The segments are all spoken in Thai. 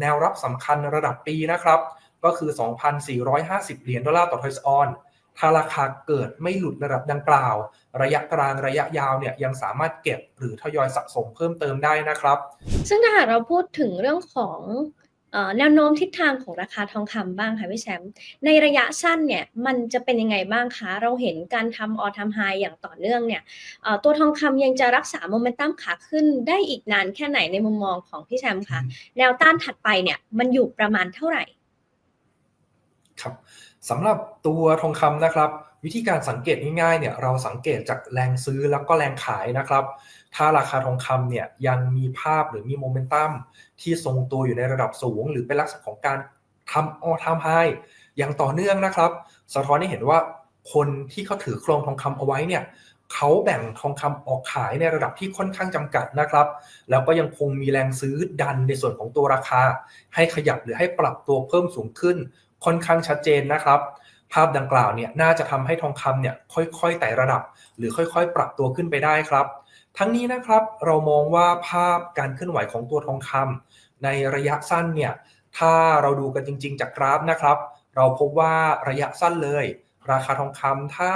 แนวรับสำคัญระดับปีนะครับ ก็คือ 2,450 เหรียญดอลลาร์ต่อทอยส์ออนถ้าราคาเกิดไม่หลุดระดับดังกล่าว ระยะกลางระยะยาวเนี่ยยังสามารถเก็บหรือทยอยสะสมเพิ่มเติมได้นะครับ ซึ่งถ้าหากเราพูดถึงเรื่องของ แนวโน้มทิศทางของราคาทองคำบ้างค่ะพี่แชมป์ในระยะสั้นเนี่ยมันจะเป็นยังไงบ้างคะเราเห็นการทำออทำไฮอย่างต่อเนื่องเนี่ยเอ่อตัวทองคำยังจะรักษาโมเมนตัมขาขึ้นได้อีกนานแค่ไหนในมุมมองของพี่แชมป์คะแนวต้านถัดไปเนี่ยมันอยู่ประมาณเท่าไหร่ ครับสำหรับตัวทองคำนะครับ วิธีการสังเกตง่ายๆเนี่ยเราสังเกตจากแรงซื้อแล้วก็แรงขายนะครับ ถ้าราคาทองคำเนี่ยยังมีภาพหรือมีโมเมนตัมที่ทรงตัวอยู่ในระดับสูง หรือเป็นลักษณะของการทำออทำไฮอย่างต่อเนื่องนะครับ สะท้อนให้เห็นว่าคนที่เขาถือครองทองคำเอาไว้เนี่ยเขาแบ่งทองคำออกขายในระดับที่ค่อนข้างจำกัดนะครับ แล้วก็ยังคงมีแรงซื้อดันในส่วนของตัวราคา ให้ขยับหรือให้ปรับตัวเพิ่มสูงขึ้น ค่อนข้างชัดเจนนะครับ ภาพดังกล่าวเนี่ยน่าจะทำให้ทองคำเนี่ยค่อยๆไต่ระดับ หรือค่อยๆ ปรับตัวขึ้นไปได้ครับ ทั้งนี้นะครับเรามองว่าภาพการเคลื่อนไหวของตัวทองคำในระยะสั้นเนี่ยถ้าเราดูกันจริง ๆ จากกราฟนะครับ เราพบว่าระยะสั้นเลย ราคาทองคำถ้า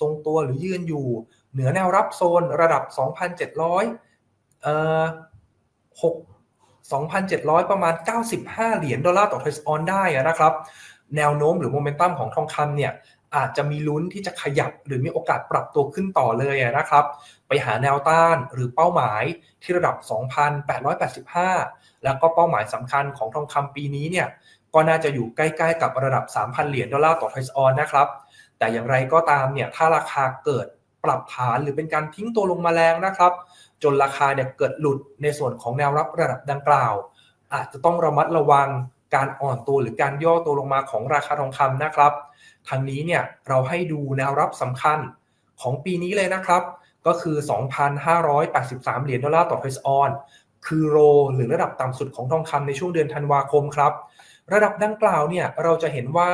ทรงตัวหรือยืนอยู่ เหนือแนวรับโซนระดับ 2,700เอ่อ6 2,700 ประมาณ 95 เหรียญดอลลาร์ต่อทอยส์ออนได้นะครับ แนวโน้มหรือโมเมนตัมของทองคำเนี่ยอาจจะมีลุ้นที่จะขยับหรือมีโอกาสปรับตัวขึ้นต่อเลยนะครับ ไปหาแนวต้านหรือเป้าหมายที่ระดับ 2,885 แล้วก็เป้าหมายสำคัญของทองคำปีนี้เนี่ยก็น่าจะอยู่ใกล้ๆกับระดับ 3,000 เหรียญดอลลาร์ต่อทอยส์ออนนะครับ แต่อย่างไรก็ตามเนี่ยถ้าราคาเกิด ปรับฐานหรือเป็นการทิ้งตัวลงมาแรงนะครับ จนราคาเนี่ยเกิดหลุดในส่วนของแนวรับระดับดังกล่าว อาจจะต้องระมัดระวังการอ่อนตัวหรือการย่อตัวลงมาของราคาทองคำนะครับทางนี้เนี่ยเราให้ดูแนวรับสำคัญของปีนี้เลยนะครับ ก็คือ 2,583 เหรียญดอลลาร์ต่อทอยส์ออน คือโรหรือระดับต่ำสุดของทองคำในช่วงเดือนธันวาคมครับ ระดับดังกล่าวเนี่ยเราจะเห็นว่า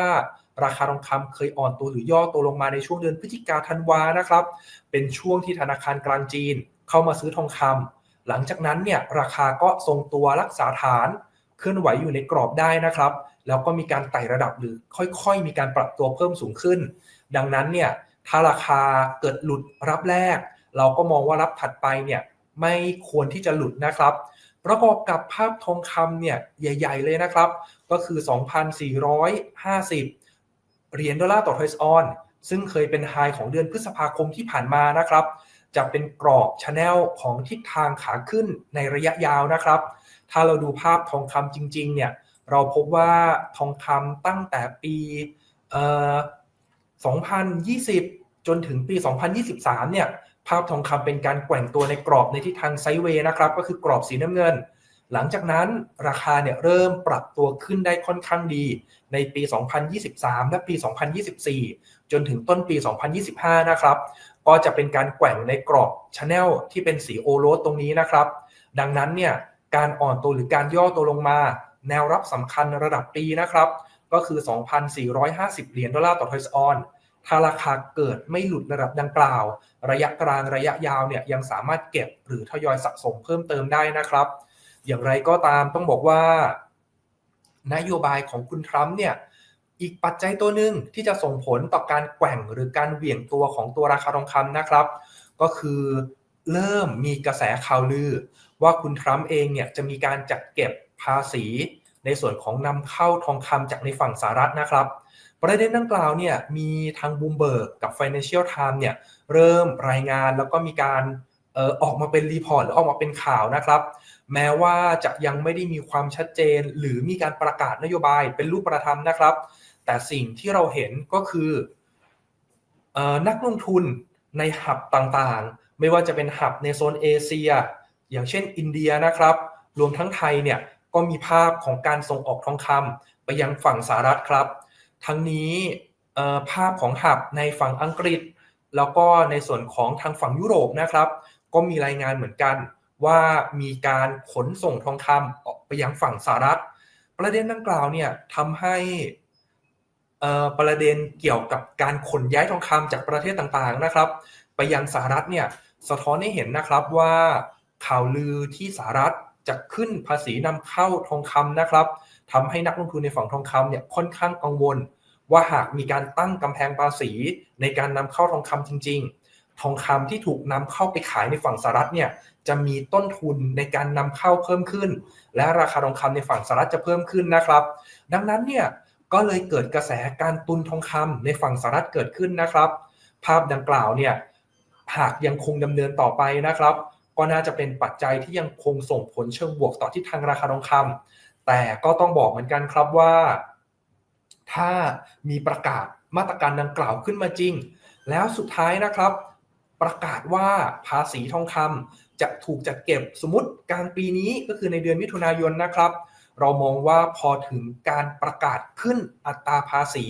ราคาทองคำเคยอ่อนตัวหรือย่อตัวลงมาในช่วงเดือนพฤศจิกาธันวานะครับ เป็นช่วงที่ธนาคารกลางจีนเข้ามาซื้อทองคำหลังจากนั้นเนี่ยราคาก็ทรงตัวรักษาฐาน เคลื่อนไหวอยู่ในกรอบได้นะครับ แล้วก็มีการไต่ระดับหรือค่อยๆ มีการปรับตัวเพิ่มสูงขึ้น ดังนั้นเนี่ยถ้าราคาเกิดหลุดรับแรก เราก็มองว่ารับถัดไปเนี่ยไม่ควรที่จะหลุดนะครับประกอบกับภาพทองคำเนี่ยใหญ่ ๆ เลยนะครับ ก็คือ 2,450 เหรียญดอลลาร์ต่อทอยส์ออนซึ่งเคยเป็นไฮของเดือนพฤษภาคมที่ผ่านมานะครับ จะเป็นกรอบชแนลของทิศทางขาขึ้นในระยะยาวนะครับ ถ้าเราดูภาพทองคำจริง ๆ เนี่ย เราพบว่าทองคำตั้งแต่ปี2020 จนถึงปี 2023 เนี่ย ภาพทองคำเป็นการแกว่งตัวในกรอบในทิศทางไซด์เวย์นะครับ ก็คือกรอบสีน้ำเงิน หลังจากนั้นราคาเนี่ยเริ่มปรับตัวขึ้นได้ค่อนข้างดีในปี 2023 และปี 2024 จนถึงต้นปี 2025 นะครับ ก็จะเป็นการแกว่งในกรอบชแนลที่เป็นสีโอโรสตรงนี้นะครับ ดังนั้นเนี่ยการอ่อนตัวหรือการย่อตัวลงมา แนวรับสำคัญระดับปีนะครับ ก็คือ 2,450 เหรียญดอลลาร์ต่อทอยส์ออนถ้าราคาเกิดไม่หลุดระดับดังกล่าว ระยะกลางระยะยาวเนี่ยยังสามารถเก็บหรือทยอยสะสมเพิ่มเติมได้นะครับ อย่างไรก็ตามต้องบอกว่า นโยบายของคุณทรัมป์เนี่ยอีกปัจจัยตัวหนึ่งที่จะส่งผลต่อการแกว่งหรือการเหวี่ยงตัวของตัวราคาทองคำนะครับ ก็คือเริ่มมีกระแสข่าวลือ ว่าคุณทรัมป์เองเนี่ยจะมีการจัดเก็บภาษี ในส่วนของนำเข้าทองคำจากในฝั่งสหรัฐนะครับ ประเด็นดังกล่าวเนี่ยมีทางบูมเบิร์กกับ Financial Times เนี่ยเริ่มรายงานแล้วก็มีการ ออกมาเป็นรีพอร์ตหรือออกมาเป็นข่าวนะครับ แม้ว่าจะยังไม่ได้มีความชัดเจน หรือมีการประกาศนโยบายเป็นรูปประธรรมนะครับ แต่สิ่งที่เราเห็นก็คืออนักลงทุนในหับต่างๆ ไม่ว่าจะเป็นหับในโซนเอเชีย อย่างเช่นอินเดียนะครับ รวมทั้งไทยเนี่ยก็มีภาพของการส่งออกทองคำไปยังฝั่งสหรัฐครับ ทั้งนี้ภาพของหับในฝั่งอังกฤษ แล้วก็ในส่วนของทางฝั่งยุโรปนะครับ ก็มีรายงานเหมือนกันว่ามีการขนส่งทองคำออกไปยังฝั่งสหรัฐ ประเด็นดังกล่าวเนี่ยทำให้ประเด็นเกี่ยวกับการขนย้ายทองคำจากประเทศต่างๆนะครับ ไปยังสหรัฐเนี่ยสะท้อนให้เห็นนะครับว่าข่าวลือที่สหรัฐจะขึ้นภาษีนำเข้าทองคำนะครับทำให้นักลงทุนในฝั่งทองคำเนี่ยค่อนข้างกังวล ว่าหากมีการตั้งกำแพงภาษีในการนำเข้าทองคำจริง ๆ ทองคำที่ถูกนำเข้าไปขายในฝั่งสหรัฐเนี่ยจะมีต้นทุนในการนำเข้าเพิ่มขึ้น และราคาทองคำในฝั่งสหรัฐจะเพิ่มขึ้นนะครับ ดังนั้นเนี่ยก็เลยเกิดกระแสการตุนทองคำในฝั่งสหรัฐเกิดขึ้นนะครับ ภาพดังกล่าวเนี่ยหากยังคงดำเนินต่อไปนะครับ ก็น่าจะเป็นปัจจัยที่ยังคงส่งผลเชิงบวกต่อทิศทางราคาทองคำแต่ก็ต้องบอกเหมือนกันครับว่า ถ้ามีประกาศมาตรการดังกล่าวขึ้นมาจริง แล้วสุดท้ายนะครับ ประกาศว่าภาษีทองคำจะถูกจัดเก็บสมมติกลางปีนี้ก็คือในเดือนมิถุนายนนะครับ เรามองว่าพอถึงการประกาศขึ้นอัตราภาษี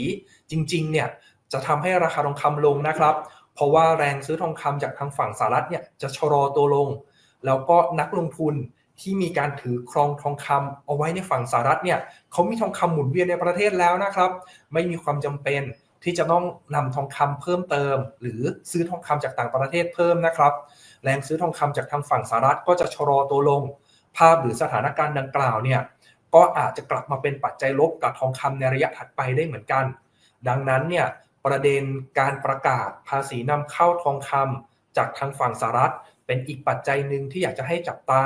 จริงๆเนี่ยจะทำให้ราคาทองคำลงนะครับ เพราะว่าแรงซื้อทองคำจากทางฝั่งสหรัฐเนี่ยจะชะลอตัวลง แล้วก็นักลงทุนที่มีการถือครองทองคำเอาไว้ในฝั่งสหรัฐเนี่ยเขามีทองคำหมุนเวียนในประเทศแล้วนะครับ ไม่มีความจำเป็น ที่จะต้องนำทองคำเพิ่มเติม หรือซื้อทองคำจากต่างประเทศเพิ่มนะครับ แรงซื้อทองคำจากทางฝั่งสหรัฐก็จะชะลอตัวลง ภาพหรือสถานการณ์ดังกล่าวเนี่ยก็อาจจะกลับมาเป็นปัจจัยลบกับทองคำในระยะถัดไปได้เหมือนกัน ดังนั้นเนี่ยประเด็นการประกาศภาษีนำเข้าทองคำจากทางฝั่งสหรัฐ เป็นอีกปัจจัยหนึ่งที่อยากจะให้จับตา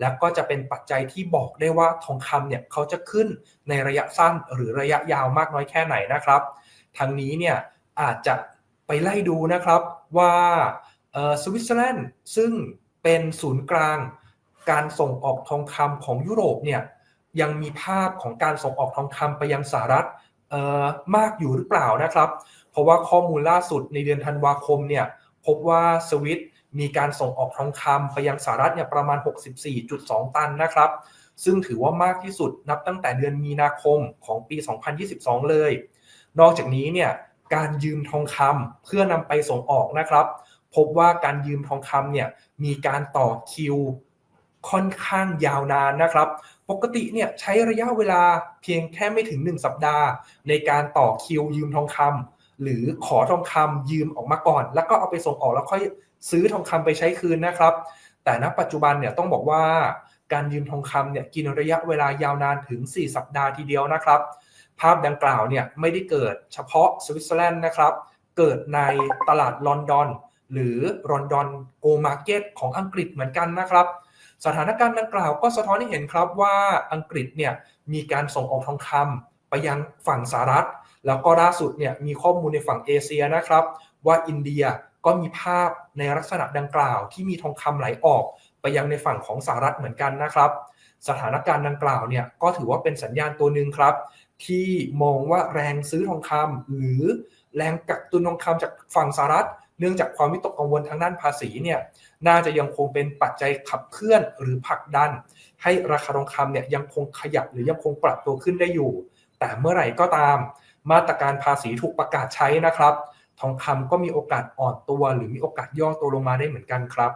และก็จะเป็นปัจจัยที่บอกได้ว่าทองคำเนี่ยเขาจะขึ้นในระยะสั้นหรือระยะยาวมากน้อยแค่ไหนนะครับ ทางนี้เนี่ยอาจจะไปไล่ดูนะครับว่าสวิตเซอร์แลนด์ซึ่งเป็นศูนย์กลางการส่งออกทองคำของยุโรปเนี่ยยังมีภาพของการส่งออกทองคำไปยังสหรัฐมากอยู่หรือเปล่านะครับ เพราะว่าข้อมูลล่าสุดในเดือนธันวาคมเนี่ยพบว่าสวิตมีการส่งออกทองคำไปยังสหรัฐเนี่ยประมาณ 64.2 ตันนะครับ ซึ่งถือว่ามากที่สุดนับตั้งแต่เดือนมีนาคมของปี 2022 เลย นอกจากนี้เนี่ยการยืมทองคำเพื่อนำไปส่งออกนะครับ พบว่าการยืมทองคำเนี่ยมีการต่อคิวค่อนข้างยาวนานนะครับ ปกติเนี่ยใช้ระยะเวลาเพียงแค่ไม่ถึง 1 สัปดาห์ ในการต่อคิวยืมทองคำหรือขอทองคำยืมออกมาก่อน แล้วก็เอาไปส่งออกแล้วค่อยซื้อทองคำไปใช้คืนนะครับ แต่ณปัจจุบันเนี่ยต้องบอกว่า การยืมทองคำเนี่ยกินระยะเวลายาวนานถึง 4 สัปดาห์ทีเดียวนะครับ ภาพดังกล่าวเนี่ยไม่ได้เกิดเฉพาะสวิตเซอร์แลนด์นะครับ เกิดในตลาดลอนดอน หรือลอนดอนโกมาร์เก็ตของอังกฤษเหมือนกันนะครับ สถานการณ์ดังกล่าวก็สะท้อนให้เห็นครับว่าอังกฤษเนี่ยมีการส่งออกทองคำไปยังฝั่งสหรัฐ แล้วก็ล่าสุดเนี่ยมีข้อมูลในฝั่งเอเชียนะครับ ว่าอินเดียก็มีภาพในลักษณะดังกล่าวที่มีทองคำไหลออก ไปยังในฝั่งของสหรัฐเหมือนกันนะครับ สถานการณ์ดังกล่าวเนี่ยก็ถือว่าเป็นสัญญาณตัวหนึ่งครับ ที่มองว่าแรงซื้อทองคำหรือแรงกักตุนทองคำจากฝั่งสหรัฐ เนื่องจากความวิตกกังวลทางด้านภาษีเนี่ยน่าจะยังคงเป็นปัจจัยขับเคลื่อนหรือผลักดัน ให้ราคาทองคำเนี่ยยังคงขยับหรือยังคงปรับตัวขึ้นได้อยู่ แต่เมื่อไหร่ก็ตาม มาตรการภาษีถูกประกาศใช้นะครับทองคำก็มีโอกาสอ่อนตัว หรือมีโอกาสย่อตัวลงมาได้เหมือนกันครับ